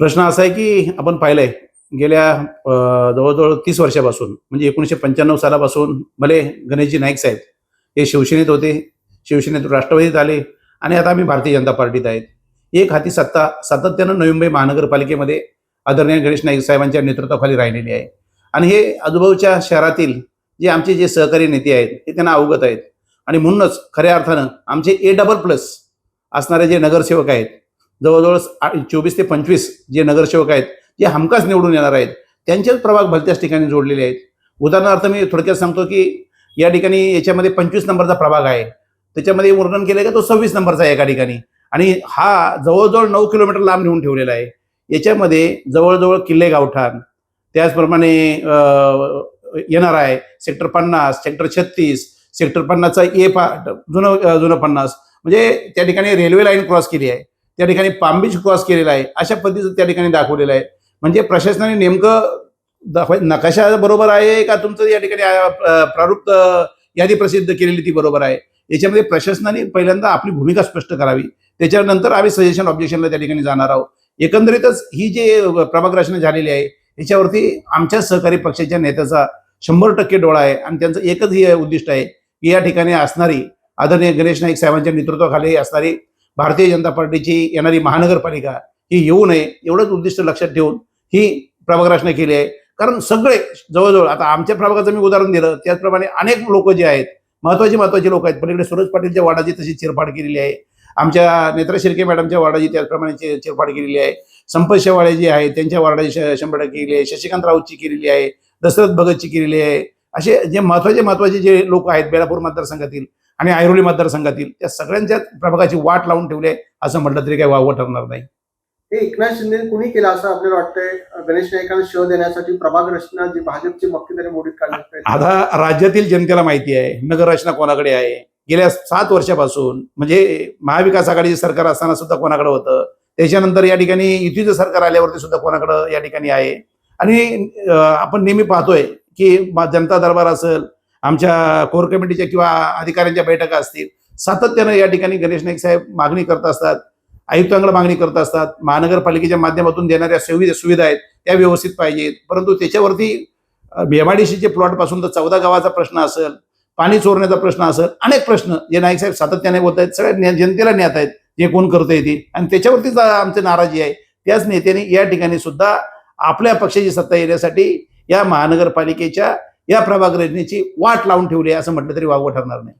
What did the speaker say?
प्रश्न असा आहे की आपण पाहिलंय गेल्या जवळजवळ तीस वर्षापासून म्हणजे एकोणीसशे पंच्याण्णव सालापासून भले गणेशजी नाईक साहेब हे शिवसेनेत होते शिवसेनेतून राष्ट्रवादीत आले आणि आता आम्ही भारतीय जनता पार्टीत आहेत. एक हाती सत्ता सातत्यानं नवी मुंबई महानगरपालिकेमध्ये आदरणीय गणेश नाईक साहेबांच्या नेतृत्वाखाली राहिलेली आहे. आणि हे आजूबाजूच्या शहरातील जे आमचे जे सहकारी नेते आहेत हे त्यांना अवगत आहेत. आणि म्हणूनच खऱ्या अर्थानं आमचे ए डबल प्लस असणारे जे नगरसेवक आहेत जवळजवळ चोवीस ते पंचवीस जे नगरसेवक आहेत जे हमखास निवडून येणार आहेत. त्यांचेच प्रभाग भलत्याच ठिकाणी जोडलेले आहेत. उदाहरणार्थ मी थोडक्यात सांगतो की या ठिकाणी याच्यामध्ये पंचवीस नंबरचा प्रभाग आहे. त्याच्यामध्ये वर्णन केलं का तो सव्वीस नंबरचा आहे एका ठिकाणी. आणि हा जवळजवळ नऊ किलोमीटर लांब नेऊन ठेवलेला आहे. याच्यामध्ये जवळजवळ किल्ले गावठाण त्याचप्रमाणे येणार आहे सेक्टर पन्नास सेक्टर छत्तीस सेक्टर पन्नासचा ए पा जुनं जुनं पन्नास. म्हणजे त्या ठिकाणी रेल्वे लाईन क्रॉस केली आहे. त्या ठिकाणी पामबीच क्रॉस केलेला आहे. अशा पद्धतीचं त्या ठिकाणी दाखवलेलं आहे. म्हणजे प्रशासनाने नेमकं दाखवाय नकाशा बरोबर आहे का तुमचं या ठिकाणी प्रारूप यादी प्रसिद्ध केलेली ती बरोबर आहे? याच्यामध्ये प्रशासनाने पहिल्यांदा आपली भूमिका स्पष्ट करावी. त्याच्यानंतर आम्ही सजेशन ऑब्जेक्शनला त्या ठिकाणी जाणार आहोत. एकंदरीतच ही जे प्रभाग रचना झालेली आहे याच्यावरती आमच्या सहकारी पक्षाच्या नेत्याचा शंभर टक्के डोळा आहे आणि त्यांचं एकच हे उद्दिष्ट आहे की या ठिकाणी असणारी आदरणीय गणेश नाईक साहेबांच्या नेतृत्वाखाली असणारी भारतीय जनता पार्टीची येणारी महानगरपालिका ही येऊ नये एवढंच उद्दिष्ट लक्षात ठेवून ही प्रभाग रचना केली आहे. कारण सगळे जवळजवळ आता आमच्या प्रभागाचं मी उदाहरण दिलं त्याचप्रमाणे अनेक लोक जे आहेत महत्त्वाचे महत्त्वाचे लोक आहेत. पलीकडे सूरज पाटीलच्या वाडाची तशी चिरफाड केलेली आहे. आमच्या नेत्रा शिर्के मॅडमच्या वार्डाची त्याचप्रमाणे चिरफाड केलेली आहे. संपत शेवाळे जे आहेत त्यांच्या वार्डाची शंभर टक्के केलेली आहे. शशिकांत राऊतची केलेली आहे. दशरथ भगतची केलेली आहे. असे जे महत्त्वाचे महत्त्वाचे जे लोक आहेत बेलापूर मतदारसंघातील आणि ऐरोली मतदारसंघातील त्या सगळ्यांच्या प्रभागाची वाट लावून ठेवली आहे असं म्हटलं तरी काही वावं ठरणार नाही. हे एकनाथ शिंदे कुणी केलं असं आपल्याला वाटतंय? गणेश नाईकांना शव देण्यासाठी प्रभाग रचना जी भाजपची मक्तेदारी मोडीत प्रयत्न आता राज्यातील जनतेला माहिती आहे नगररचना कोणाकडे आहे? गेल्या सात वर्षापासून म्हणजे महाविकास आघाडीचे सरकार असताना सुद्धा कोणाकडे होतं? त्याच्यानंतर या ठिकाणी युतीचं सरकार आल्यावरती सुद्धा कोणाकडं या ठिकाणी आहे? आणि आपण नेहमी पाहतोय की जनता दरबार असेल आमच्या कोर कमिटीच्या किंवा अधिकाऱ्यांच्या बैठका असतील. सातत्यानं या ठिकाणी गणेश नाईक साहेब मागणी करत असतात. आयुक्तांकडे मागणी करत असतात. महानगरपालिकेच्या माध्यमातून देणाऱ्या सुविधा सुविधा आहेत त्या व्यवस्थित पाहिजेत. परंतु त्याच्यावरती बीएमआयडीसीचे प्लॉटपासून तर चौदा गावाचा प्रश्न असेल पाणी चोरण्याचा प्रश्न असेल अनेक प्रश्न जे नाईक साहेब सातत्याने बोलत आहेत सगळ्या जनतेला नेत आहेत जे कोण करता ते. आणि त्याच्यावरतीच आमची नाराजी आहे. त्याच नेत्याने या ठिकाणी सुद्धा आपल्या पक्षाची सत्ता येण्यासाठी या महानगरपालिकेच्या या प्रभाग रचनेची वाट लावून ठेवली आहे असं म्हटलं तरी वावगं ठरणार नाही.